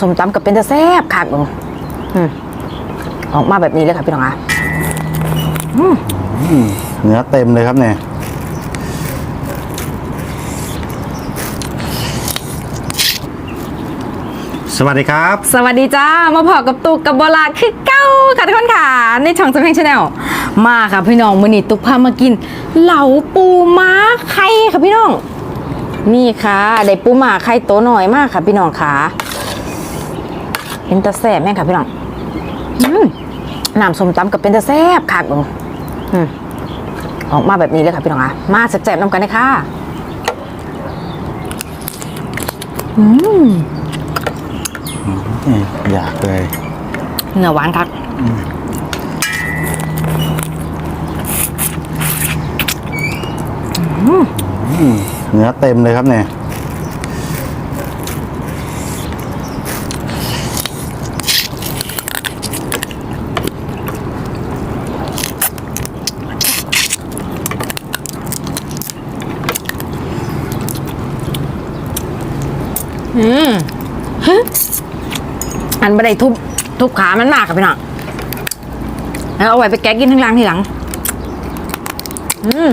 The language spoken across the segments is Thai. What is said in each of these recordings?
สมตำกับเป็นจะแซ่บคักเบิ่งอืมออกมาแบบนี้เลยค่ะพี่น้องอะเนื้อเต็มเลยครับเนี่ยสวัสดีครับ สวัสดีจ้า มาพอกับตุกกับโบลาคือเก้าค่ะทุกคนค่ะ ในช่องสเปงชาแนลมาค่ะพี่น้องมื้อนี้ตุกพามากิน เหลาปูม้าไข่ค่ะพี่น้อง นี่ค่ะ ได้ปูม้าไข่โตหน่อยมากค่ะพี่น้องค่ะ เป็นตะแซ่บแม่งค่ะพี่น้องอืมน้ำส้มตำกับเป็นตะแซ่บคักเบิ่งอืมออกมาแบบนี้เลยค่ะพี่น้องอะมาแซ่บๆนำกันเลยค่ะอืมนี่อยากเลยเนื้อหวานคักเนื้อเต็มเลยครับเนี่ย อันบันไดทุบทุบขามันมากค่ะพี่น้องแล้วเอาไว้ไปแกะกินทั้างล่างทีหลัง อืม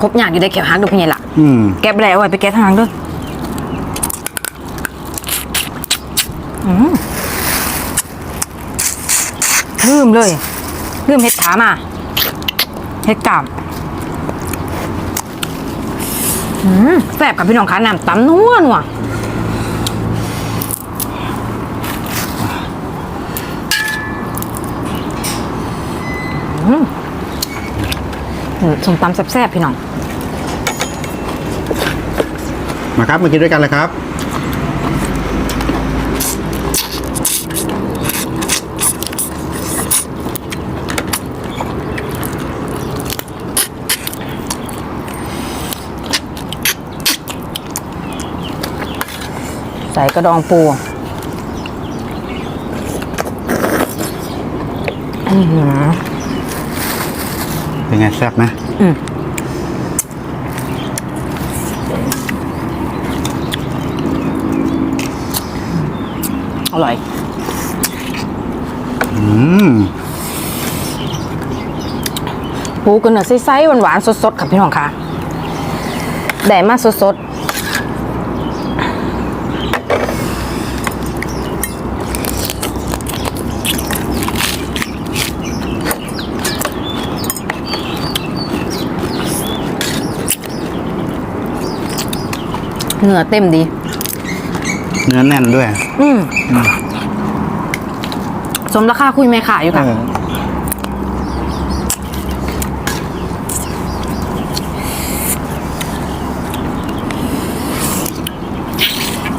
ครบอยากอยู่ได้เขียวหักดูพี่ใหญ่ละอืมแกะไปเลยเอาไว้ไปแกะทางหลังด้วยอืมลืมเลยลืมเห็ดขามาเห็ดกามอืมแซ่บกับพี่น้องขาน้ำตำนัวนัว ส้มตำแซ่บๆพี่น้อง มาครับมากินด้วยกันเลยครับ ใส่กระดองปูอื้อหือ เป็นไงแซ่บไหมอืมอร่อย อืมปูกันเนื้อไส้ๆหวานๆสดๆค่ะพี่น้องค่ะ ได้มาสดๆ เนื้อเต็มดี เนื้อแน่นด้วย อืมสมราคาคุยไม่ขายอยู่ค่ะเออ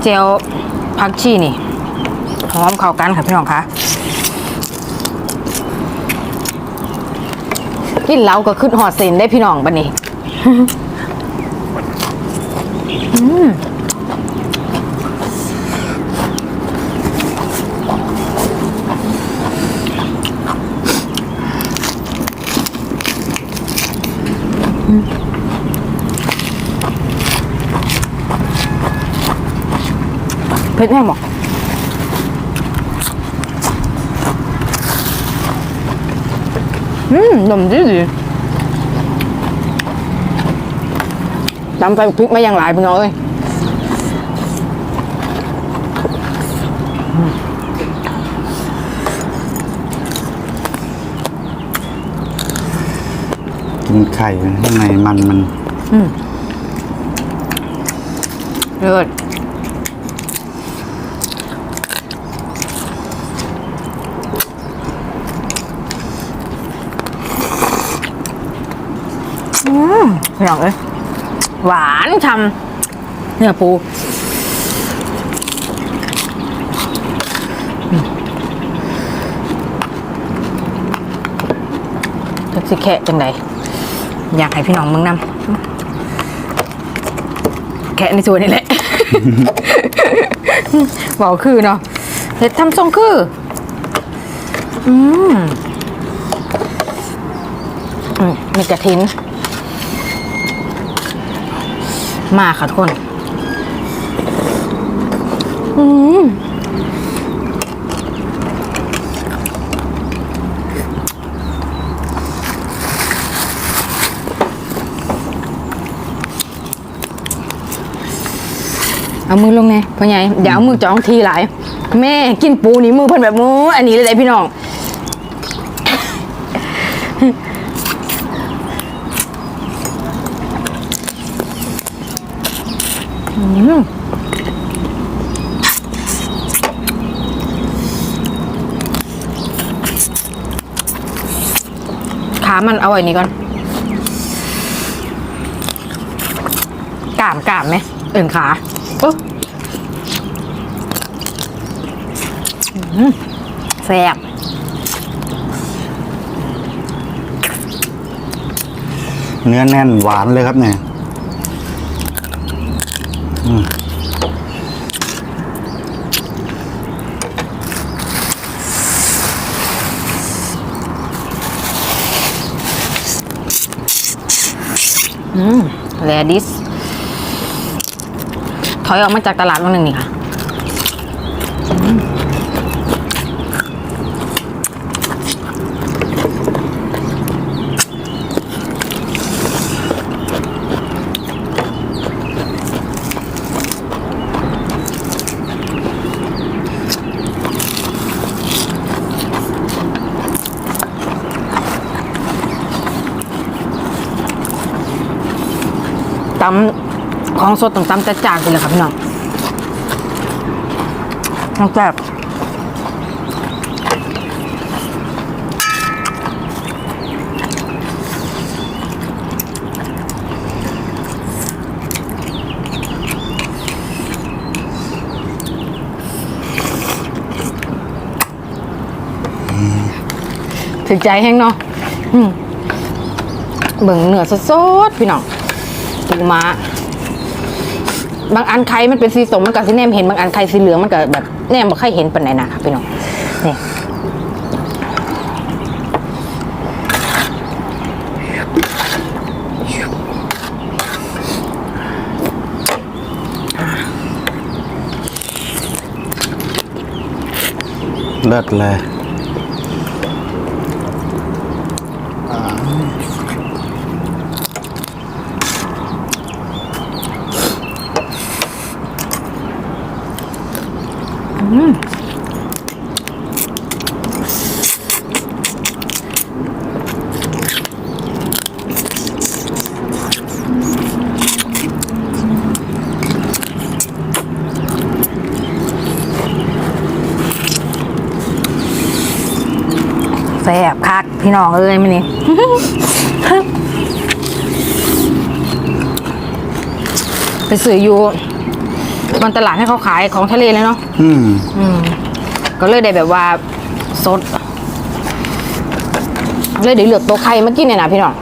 เจลพักชีนี่หอมเข้ากันค่ะพี่น้องคะกินแล้วก็ขึ้นหอดเซนได้พี่น้องบันนี้ เผ็ดแน่บอกอืมดมดีดีตำใส่พริกมาอย่างหลายพี่น้องเอ้ยกินไข่ข้างในมันมันเลิศ พี่น้องเอ้ยหวานฉ่ำเนื้อปูจักสิแคะจังไดอยากให้พี่น้องมึงนำแคะในส่วนนี่แหละบอกคือเนาะเห็ดทำทรงคือ อืมอืมมีกระถิน มาค่ะทุกคนอืมเอามือลงไงพ่อใหญ่เดี๋ยวเอามือจ้องทีหลาย แม่กินปูนี่มือเพิ่นแบบมืออันนี้เลยได้พี่น้อง อืม ขามันเอาไว้นี่ก่อนกามกามไหมเอื่นขาปุ๊บอืมแซ่บเนื้อแน่นหวานเลยครับเนี่ย อืมอืมแรดิส ถอยออกมาจากตลาดวันหนึ่งนี่ค่ะ ตำของสดต้องตำจัดจานไปเลยครับพี่น้องต้องแซ่บถึงใจแห้งเนาะเบิ่งเนื้อสดๆพี่น้อง ปูม้า บางอันไข่มันเป็นสีส้มมันก็สีแนมเห็นบางอันไข่สีเหลืองมันก็แบบแนมบ่ค่อยเห็นปานไหนนะครับพี่น้องนี่เลิศเลย แซ่บคักพี่น้องเอ้ยมันนี่ไปซื้ออยู่บนตลาดให้เขาขายของทะเลเลยเนาะอืมอืมก็เลยได้แบบว่าสด เลยได้เลือกตัวไข่มากินเนี่ยนะพี่น้อง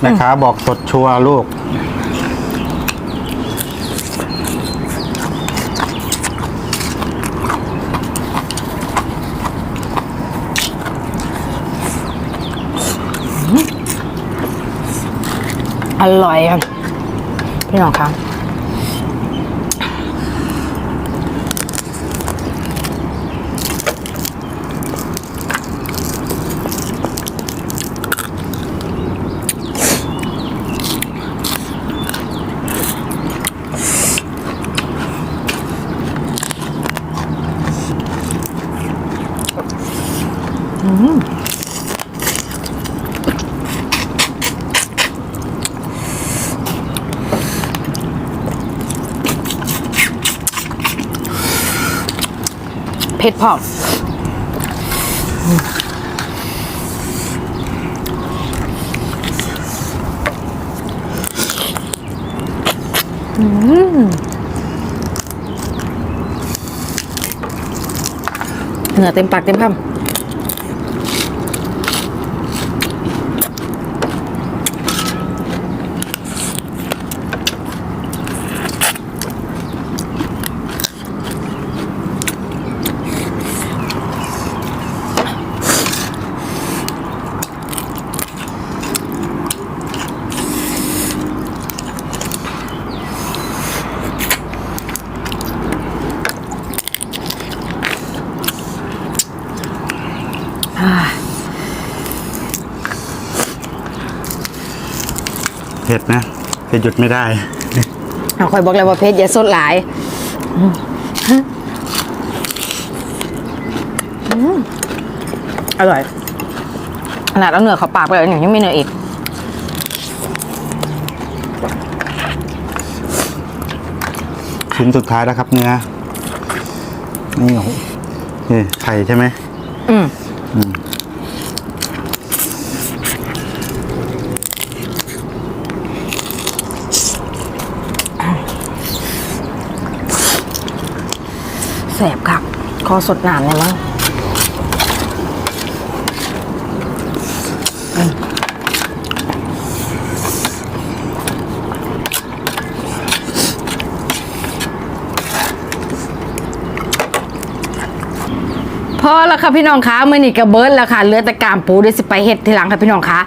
แม่ค้าบอกสดชัวร์ลูก อร่อยอะพี่น้องครั เผ็ดพออืมเนื้อเต็มปากเต็มคำ ผ็ดนะจะหยุดไม่ได้เอาคอยบอกเลยว่าเพชรอย่าสดหลายอืมอืมอร่อยขนาดเอาเนื้อเข้าปากไปแล้วยังไม่เนื้ออีกชิ้นสุดท้ายแล้วครับเนื้อนี่โอ้โหนี่ไข่ใช่ไหมอืม สบครับคอสดน้ำเลยมั้งพอแล้วค่ะพี่น้องคะมือนี่กระเบิร์ดแล้วค่ะเลือแต่กามปูดี๋ยสิไปเห็ดทีหลังค่ะพี่น้องคะ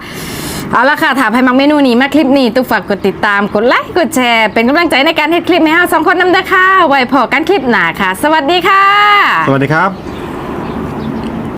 เอาละค่ะถามให้มักเมนูนี้มาคลิปนี้ ตุ๊กฝากกดติดตามกดไลค์กดแชร์ เป็นกำลังใจในการเฮ็ดคลิปให้เราสองคนนำนะคะไว้พอกันคลิปหน้าค่ะ สวัสดีค่ะ สวัสดีครับ